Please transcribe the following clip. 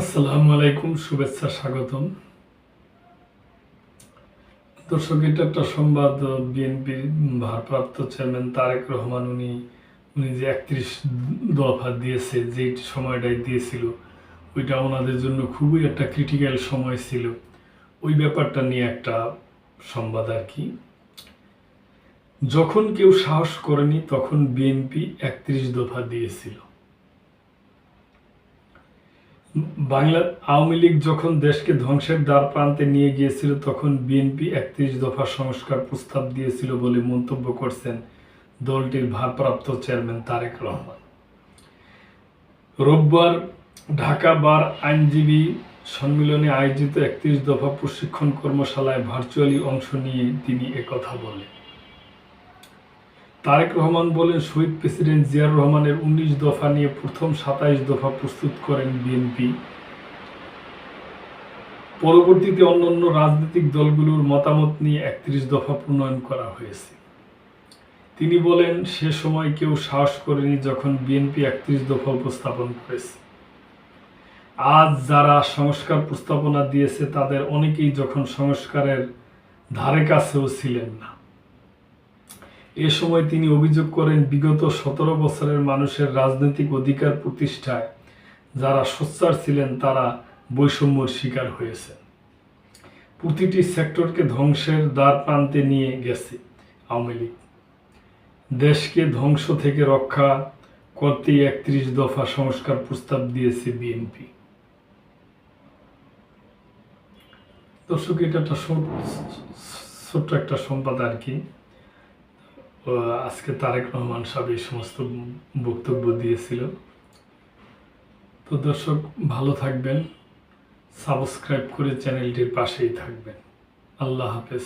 আসসালামু আলাইকুম, শুভেচ্ছা, স্বাগতম। দর্শক, এটা একটা সংবাদ বিএনপির ভারপ্রাপ্ত চেয়ারম্যান তারেক রহমান, উনি উনি যে একত্রিশ দফা দিয়েছে, যে সময়টাই দিয়েছিল, ওইটা ওনাদের জন্য খুবই একটা ক্রিটিক্যাল সময় ছিল। ওই ব্যাপারটা নিয়ে একটা সংবাদ আর কি। যখন কেউ সাহস করেনি, তখন বিএনপি একত্রিশ দফা দিয়েছিল। বাংলা আওয়ামী লীগ যখন দেশকে ধ্বংসের দ্বার প্রান্তে নিয়ে গিয়েছিল, তখন বিএনপি একত্রিশ দফা সংস্কার প্রস্তাব দিয়েছিল বলে মন্তব্য করছেন দলটির ভারপ্রাপ্ত চেয়ারম্যান তারেক রহমান। রোববার ঢাকা বার আইনজীবী সম্মেলনে আয়োজিত একত্রিশ দফা প্রশিক্ষণ কর্মশালায় ভার্চুয়ালি অংশ নিয়ে তিনি একথা বলেন। তারেক রহমান বলেন, শহীদ প্রেসিডেন্ট জিয়াউর রহমানের উনিশ দফা নিয়ে প্রথম সাতাইশ দফা প্রস্তুত করেন বিএনপি। পরবর্তীতে অন্যান্য রাজনৈতিক দলগুলোর মতামত নিয়ে একত্রিশ দফা প্রণয়ন করা হয়েছে। তিনি বলেন, সে সময় কেউ সাহস করেনি যখন বিএনপি একত্রিশ দফা উপস্থাপন করেছে। আজ যারা সংস্কার প্রস্তাবনা দিয়েছে, তাদের অনেকেই যখন সংস্কারের ধারে কাছেও ছিলেন না। এ সময় তিনি অভিযোগ করেন, বিগত সতেরো বছরের মানুষের রাজনৈতিক অধিকার প্রতিষ্ঠায় যারা সোচ্চার ছিলেন, তারা বৈষম্যর শিকার হয়েছে প্রতিটি সেক্টরকে ধ্বংসের দ্বার প্রান্তে নিয়ে গেছে আওয়ামী লীগ। দেশকে ধ্বংস থেকে রক্ষা করতে একত্রিশ দফা সংস্কার প্রস্তাব দিয়েছে বিএনপি। দর্শক, এটা একটা ছোট্ট একটা সম্পাদ আর কি। আজকে তারেক রহমান সাহেব এই সমস্ত বক্তব্য দিয়েছিল। তো দর্শক, ভালো থাকবেন, সাবস্ক্রাইব করে চ্যানেলটির পাশেই থাকবেন। আল্লাহ হাফেজ।